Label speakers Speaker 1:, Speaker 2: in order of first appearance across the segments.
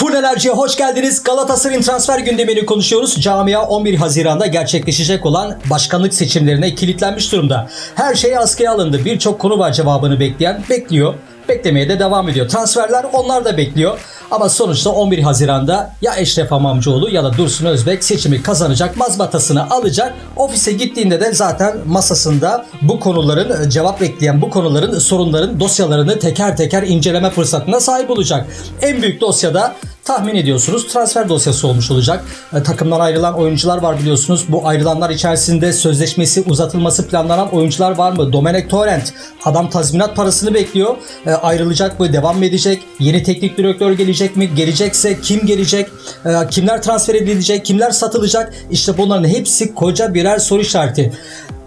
Speaker 1: Full hoş geldiniz. Galatasaray'ın transfer gündemini konuşuyoruz. Camia 11 Haziran'da gerçekleşecek olan başkanlık seçimlerine kilitlenmiş durumda. Her şey askıya alındı. Birçok konu var cevabını bekleyen. Bekliyor. Beklemeye de devam ediyor. Transferler onlar da bekliyor. Ama sonuçta 11 Haziran'da ya Eşref Hamamcıoğlu ya da Dursun Özbek seçimi kazanacak, mazbatasını alacak. Ofise gittiğinde de zaten masasında bu konuların cevap bekleyen bu konuların sorunların dosyalarını teker teker inceleme fırsatına sahip olacak. En büyük dosyada tahmin ediyorsunuz transfer dosyası olmuş olacak. E, takımdan ayrılan oyuncular var biliyorsunuz. Bu ayrılanlar içerisinde sözleşmesi uzatılması planlanan oyuncular var mı? Domenek Torrent adam tazminat parasını bekliyor. E, ayrılacak mı? Devam mı edecek? Yeni teknik direktör gelecek mi? Gelecekse kim gelecek? E, kimler transfer edilecek? Kimler satılacak? İşte bunların hepsi koca birer soru işareti.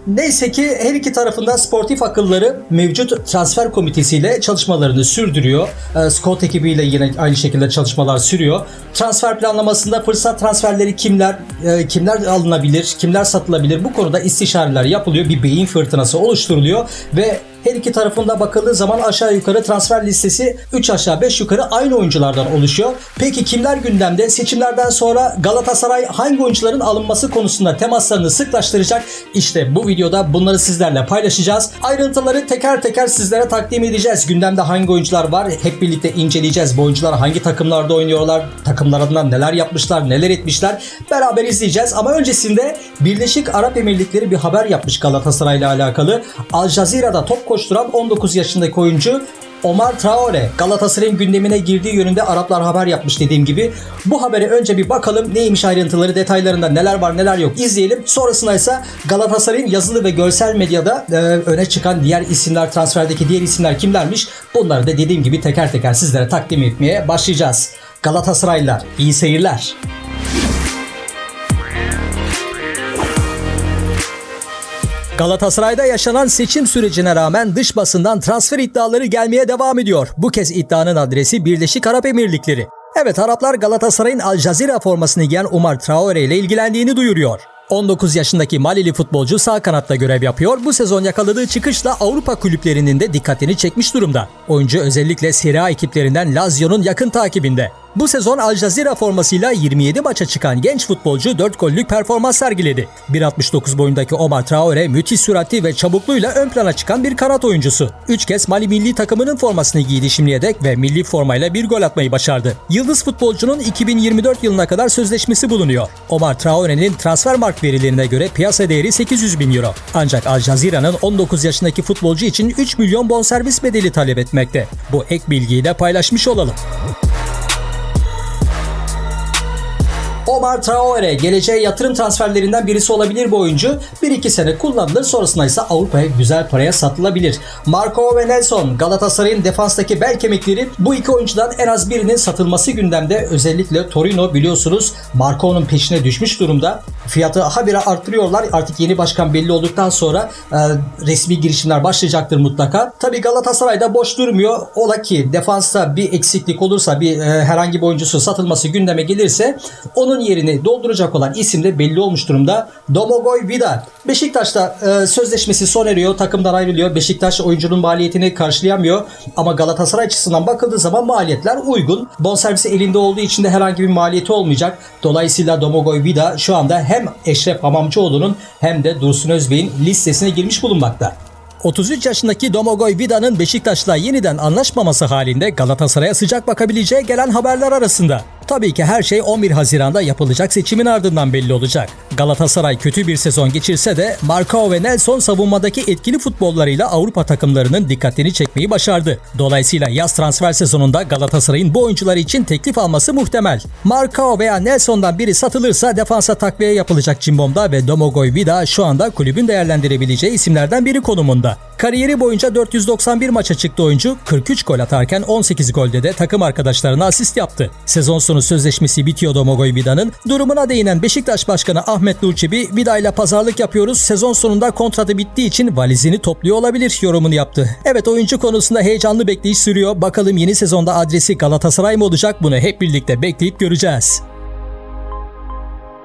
Speaker 1: Neyse ki her iki tarafında sportif akılları mevcut transfer komitesiyle çalışmalarını sürdürüyor. E, Scott ekibiyle yine aynı şekilde çalışmalar sürüyor. Transfer planlamasında fırsat transferleri kimler, e, kimler alınabilir, kimler satılabilir bu konuda istişareler yapılıyor. Bir beyin fırtınası oluşturuluyor ve her iki tarafında bakıldığı zaman aşağı yukarı transfer listesi 3 aşağı 5 yukarı aynı oyunculardan oluşuyor. Peki kimler gündemde? Seçimlerden sonra Galatasaray hangi oyuncuların alınması konusunda temaslarını sıklaştıracak? İşte bu videoda bunları sizlerle paylaşacağız. Ayrıntıları teker teker sizlere takdim edeceğiz. Gündemde hangi oyuncular var? Hep birlikte inceleyeceğiz. Bu oyuncular hangi takımlarda oynuyorlar? Takımlar adına neler yapmışlar? Neler etmişler? Beraber izleyeceğiz. Ama öncesinde Birleşik Arap Emirlikleri bir haber yapmış Galatasaray ile alakalı. Al Jazeera'da top koşturan 19 yaşındaki oyuncu Omar Traore Galatasaray'ın gündemine girdiği yönünde Araplar haber yapmış dediğim gibi. Bu habere önce bir bakalım neymiş ayrıntıları detaylarında neler var neler yok izleyelim. Sonrasında ise Galatasaray'ın yazılı ve görsel medyada e, öne çıkan diğer isimler transferdeki diğer isimler kimlermiş bunları da dediğim gibi teker teker sizlere takdim etmeye başlayacağız. Galatasaraylılar iyi seyirler. Galatasaray'da yaşanan seçim sürecine rağmen dış basından transfer iddiaları gelmeye devam ediyor. Bu kez iddianın adresi Birleşik Arap Emirlikleri. Evet Araplar Galatasaray'ın Al Jazeera formasını giyen Umar Traore ile ilgilendiğini duyuruyor. 19 yaşındaki Malili futbolcu sağ kanatta görev yapıyor. Bu sezon yakaladığı çıkışla Avrupa kulüplerinin de dikkatini çekmiş durumda. Oyuncu özellikle Serie A ekiplerinden Lazio'nun yakın takibinde. Bu sezon Al Jazeera formasıyla 27 maça çıkan genç futbolcu 4 gollük performans sergiledi. 1.69 boyundaki Omar Traore müthiş sürati ve çabukluğuyla ön plana çıkan bir kanat oyuncusu. 3 kez Mali milli takımının formasını giydi şimdiye dek ve milli formayla bir gol atmayı başardı. Yıldız futbolcunun 2024 yılına kadar sözleşmesi bulunuyor. Omar Traore'nin transfer mark verilerine göre piyasa değeri 800 bin euro. Ancak Al Jazeera'nın 19 yaşındaki futbolcu için 3 milyon bonservis bedeli talep etmekte. Bu ek bilgiyi de paylaşmış olalım. Omar Traore geleceğe yatırım transferlerinden birisi olabilir bu oyuncu. 1-2 sene kullanılır sonrasında ise Avrupa'ya güzel paraya satılabilir. Marco ve Nelson Galatasaray'ın defanstaki bel kemikleri bu iki oyuncudan en az birinin satılması gündemde. Özellikle Torino biliyorsunuz Marco'nun peşine düşmüş durumda. Fiyatı habire arttırıyorlar. Artık yeni başkan belli olduktan sonra e, resmi girişimler başlayacaktır mutlaka. Tabi Galatasaray'da boş durmuyor. Ola ki defansta bir eksiklik olursa bir e, herhangi bir oyuncusu satılması gündeme gelirse onun yerini dolduracak olan isim de belli olmuş durumda. Domogoy Vida. Beşiktaş'ta e, sözleşmesi son eriyor. Takımdan ayrılıyor. Beşiktaş oyuncunun maliyetini karşılayamıyor. Ama Galatasaray açısından bakıldığı zaman maliyetler uygun. Bonservisi elinde olduğu için de herhangi bir maliyeti olmayacak. Dolayısıyla Domogoy Vida şu anda hem Eşref Hamamcıoğlu'nun hem de Dursun Özbey'in listesine girmiş bulunmakta. 33 yaşındaki Domogoy Vida'nın Beşiktaş'la yeniden anlaşmaması halinde Galatasaray'a sıcak bakabileceği gelen haberler arasında. Tabii ki her şey 11 Haziran'da yapılacak seçimin ardından belli olacak. Galatasaray kötü bir sezon geçirse de Marcao ve Nelson savunmadaki etkili futbollarıyla Avrupa takımlarının dikkatini çekmeyi başardı. Dolayısıyla yaz transfer sezonunda Galatasaray'ın bu oyuncular için teklif alması muhtemel. Marcao veya Nelson'dan biri satılırsa defansa takviye yapılacak Cimbom'da ve Domogoy Vida şu anda kulübün değerlendirebileceği isimlerden biri konumunda. Kariyeri boyunca 491 maça çıktı oyuncu, 43 gol atarken 18 golde de takım arkadaşlarına asist yaptı. Sezon sonu sözleşmesi bitiyor Domogoy Vida'nın. Durumuna değinen Beşiktaş Başkanı Ahmet Nurçebi, Vida ile pazarlık yapıyoruz, sezon sonunda kontratı bittiği için valizini topluyor olabilir yorumunu yaptı. Evet oyuncu konusunda heyecanlı bekleyiş sürüyor. Bakalım yeni sezonda adresi Galatasaray mı olacak bunu hep birlikte bekleyip göreceğiz.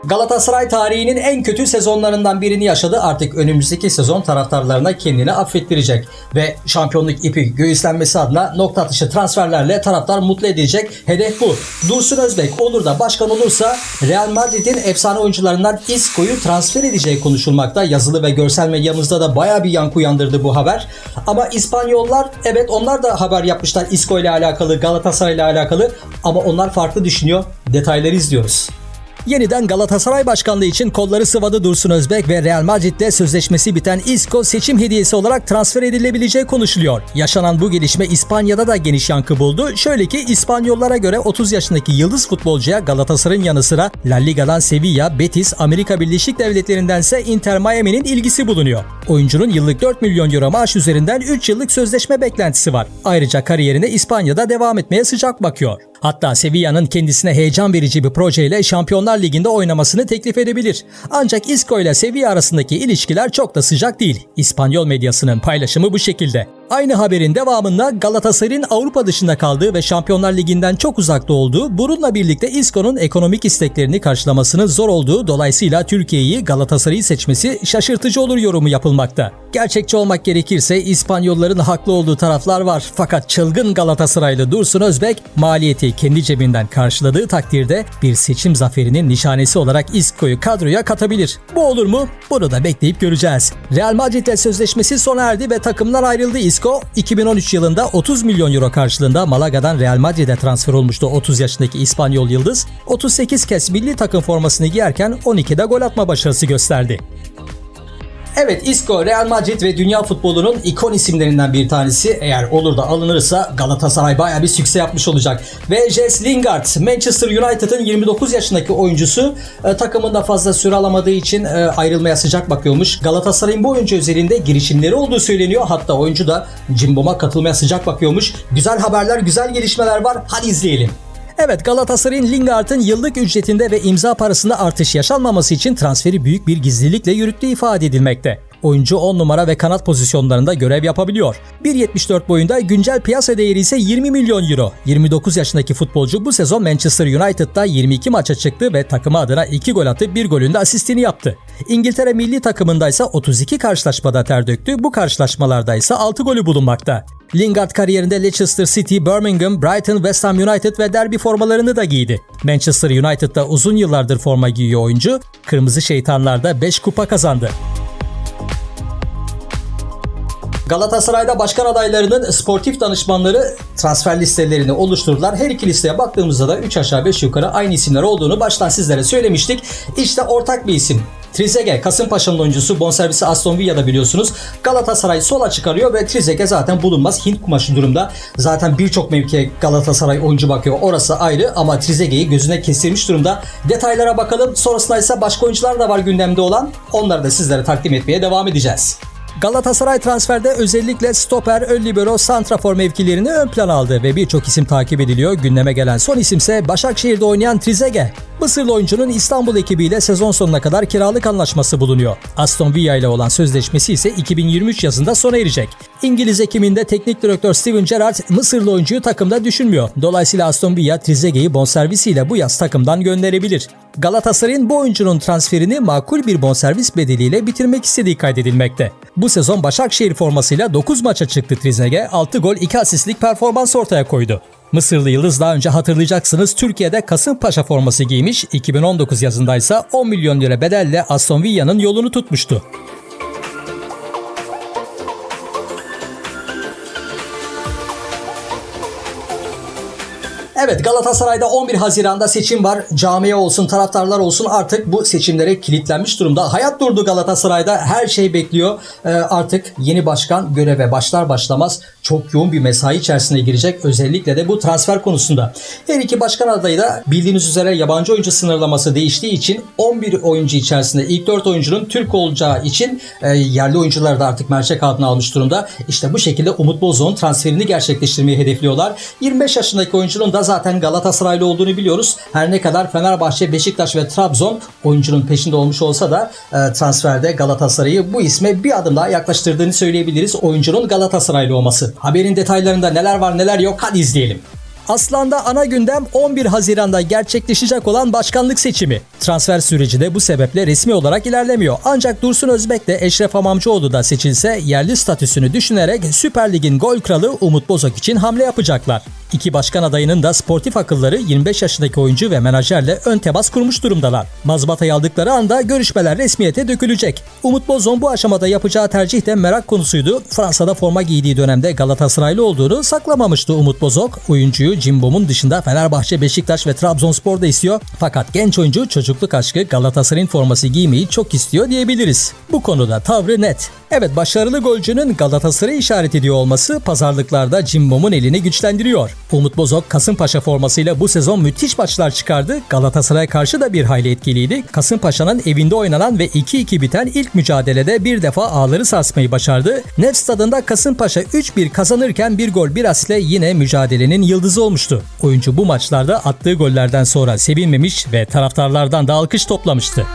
Speaker 1: Galatasaray tarihinin en kötü sezonlarından birini yaşadı. Artık önümüzdeki sezon taraftarlarına kendini affettirecek. Ve şampiyonluk ipi göğüslenmesi adına nokta atışı transferlerle taraftar mutlu edecek. Hedef bu. Dursun Özbek olur da başkan olursa Real Madrid'in efsane oyuncularından Isco'yu transfer edeceği konuşulmakta. Yazılı ve görsel medyamızda da baya bir yankı uyandırdı bu haber. Ama İspanyollar evet onlar da haber yapmışlar Isco ile alakalı, Galatasaray ile alakalı ama onlar farklı düşünüyor. Detayları izliyoruz. Yeniden Galatasaray Başkanlığı için kolları sıvadı Dursun Özbek ve Real Madrid'le sözleşmesi biten Isco seçim hediyesi olarak transfer edilebileceği konuşuluyor. Yaşanan bu gelişme İspanya'da da geniş yankı buldu. Şöyle ki İspanyollara göre 30 yaşındaki yıldız futbolcuya Galatasaray'ın yanı sıra La Liga'dan Sevilla, Betis, Amerika Birleşik Devletleri'ndense Inter Miami'nin ilgisi bulunuyor. Oyuncunun yıllık 4 milyon euro maaş üzerinden 3 yıllık sözleşme beklentisi var. Ayrıca kariyerine İspanya'da devam etmeye sıcak bakıyor. Hatta Sevilla'nın kendisine heyecan verici bir projeyle Şampiyonlar Ligi'nde oynamasını teklif edebilir. Ancak Isco ile Sevilla arasındaki ilişkiler çok da sıcak değil. İspanyol medyasının paylaşımı bu şekilde. Aynı haberin devamında Galatasaray'ın Avrupa dışında kaldığı ve Şampiyonlar Ligi'nden çok uzakta olduğu, bununla birlikte Isco'nun ekonomik isteklerini karşılamasının zor olduğu dolayısıyla Türkiye'yi Galatasaray'ı seçmesi şaşırtıcı olur yorumu yapılmakta. Gerçekçi olmak gerekirse İspanyolların haklı olduğu taraflar var fakat çılgın Galatasaraylı Dursun Özbek maliyeti kendi cebinden karşıladığı takdirde bir seçim zaferinin nişanesi olarak Isco'yu kadroya katabilir. Bu olur mu? Bunu da bekleyip göreceğiz. Real Madrid'le sözleşmesi sona erdi ve takımlar ayrıldı. Isco 2013 yılında 30 milyon euro karşılığında Malaga'dan Real Madrid'e transfer olmuştu 30 yaşındaki İspanyol yıldız. 38 kez milli takım formasını giyerken 12'de gol atma başarısı gösterdi. Evet Isco Real Madrid ve dünya futbolunun ikon isimlerinden bir tanesi. Eğer olur da alınırsa Galatasaray baya bir sükse yapmış olacak. Ve Jess Lingard Manchester United'ın 29 yaşındaki oyuncusu e, takımında fazla süre alamadığı için e, ayrılmaya sıcak bakıyormuş. Galatasaray'ın bu oyuncu özelinde girişimleri olduğu söyleniyor. Hatta oyuncu da Cimbom'a katılmaya sıcak bakıyormuş. Güzel haberler, güzel gelişmeler var. Hadi izleyelim. Evet Galatasaray'ın Lingard'ın yıllık ücretinde ve imza parasında artış yaşanmaması için transferi büyük bir gizlilikle yürüttüğü ifade edilmekte. Oyuncu 10 numara ve kanat pozisyonlarında görev yapabiliyor. 1.74 boyunda güncel piyasa değeri ise 20 milyon euro. 29 yaşındaki futbolcu bu sezon Manchester United'da 22 maça çıktı ve takımı adına 2 gol atıp bir golünde asistini yaptı. İngiltere milli takımında ise 32 karşılaşmada ter döktü. Bu karşılaşmalarda ise 6 golü bulunmakta. Lingard kariyerinde Leicester City, Birmingham, Brighton, West Ham United ve derbi formalarını da giydi. Manchester United'da uzun yıllardır forma giyiyor oyuncu, Kırmızı Şeytanlar'da 5 kupa kazandı. Galatasaray'da başkan adaylarının sportif danışmanları transfer listelerini oluşturdular. Her iki listeye baktığımızda da 3 aşağı 5 yukarı aynı isimler olduğunu baştan sizlere söylemiştik. İşte ortak bir isim. Trezeguet, Kasımpaşa'nın oyuncusu bonservisi Aston Villa'da biliyorsunuz. Galatasaray sola çıkarıyor ve Trezeguet zaten bulunmaz. Hint kumaşı durumda. Zaten birçok mevkiye Galatasaray oyuncu bakıyor. Orası ayrı ama Trezeguet'i gözüne kestirmiş durumda. Detaylara bakalım. Sonrasında ise başka oyuncular da var gündemde olan. Onları da sizlere takdim etmeye devam edeceğiz. Galatasaray transferde özellikle stoper, ön libero, santrafor mevkilerini ön plana aldı ve birçok isim takip ediliyor. Gündeme gelen son isimse Başakşehir'de oynayan Trezeguet. Mısırlı oyuncunun İstanbul ekibiyle sezon sonuna kadar kiralık anlaşması bulunuyor. Aston Villa ile olan sözleşmesi ise 2023 yazında sona erecek. İngiliz ekiminde teknik direktör Steven Gerrard Mısırlı oyuncuyu takımda düşünmüyor. Dolayısıyla Aston Villa Trezeguet'i bonservisiyle bu yaz takımdan gönderebilir. Galatasaray'ın bu oyuncunun transferini makul bir bonservis bedeliyle bitirmek istediği kaydedilmekte. Bu sezon Başakşehir formasıyla 9 maça çıktı Trezeguet, 6 gol 2 asistlik performans ortaya koydu. Mısırlı Yıldız daha önce hatırlayacaksınız Türkiye'de Kasımpaşa forması giymiş, 2019 yazındaysa 10 milyon lira bedelle Aston Villa'nın yolunu tutmuştu. Evet Galatasaray'da 11 Haziran'da seçim var. Camia olsun, taraftarlar olsun artık bu seçimlere kilitlenmiş durumda. Hayat durdu Galatasaray'da. Her şey bekliyor. Ee, artık yeni başkan göreve başlar başlamaz çok yoğun bir mesai içerisine girecek. Özellikle de bu transfer konusunda. Her iki başkan adayı da bildiğiniz üzere yabancı oyuncu sınırlaması değiştiği için 11 oyuncu içerisinde ilk 4 oyuncunun Türk olacağı için e, yerli oyuncular da artık mercek altına almış durumda. İşte bu şekilde Umut Bozok'un transferini gerçekleştirmeyi hedefliyorlar. 25 yaşındaki oyuncunun da zaten Galatasaraylı olduğunu biliyoruz. Her ne kadar Fenerbahçe, Beşiktaş ve Trabzon oyuncunun peşinde olmuş olsa da e, transferde Galatasaray'ı bu isme bir adım daha yaklaştırdığını söyleyebiliriz. Oyuncunun Galatasaraylı olması. Haberin detaylarında neler var neler yok hadi izleyelim. Aslan'da ana gündem 11 Haziran'da gerçekleşecek olan başkanlık seçimi. Transfer süreci de bu sebeple resmi olarak ilerlemiyor. Ancak Dursun Özbek de Eşref Hamamcıoğlu da seçilse yerli statüsünü düşünerek Süper Lig'in gol kralı Umut Bozok için hamle yapacaklar. İki başkan adayının da sportif akılları 25 yaşındaki oyuncu ve menajerle ön temas kurmuş durumdalar. Mazbatayı aldıkları anda görüşmeler resmiyete dökülecek. Umut Bozok'un bu aşamada yapacağı tercih de merak konusuydu. Fransa'da forma giydiği dönemde Galatasaraylı olduğunu saklamamıştı Umut Bozok. Oyuncuyu Cimbom'un dışında Fenerbahçe, Beşiktaş ve Trabzonspor da istiyor. Fakat genç oyuncu çocukluk aşkı Galatasaray'ın forması giymeyi çok istiyor diyebiliriz. Bu konuda tavrı net. Evet başarılı golcünün Galatasaray'ı işaret ediyor olması pazarlıklarda Cimbom'un elini güçlendiriyor. Umut Bozok Kasımpaşa formasıyla bu sezon müthiş maçlar çıkardı. Galatasaray'a karşı da bir hayli etkiliydi. Kasımpaşa'nın evinde oynanan ve 2-2 biten ilk mücadelede bir defa ağları sarsmayı başardı. Nef stadında Kasımpaşa 3-1 kazanırken bir gol bir asle yine mücadelenin yıldızı olmuştu. Oyuncu bu maçlarda attığı gollerden sonra sevinmemiş ve taraftarlardan da alkış toplamıştı.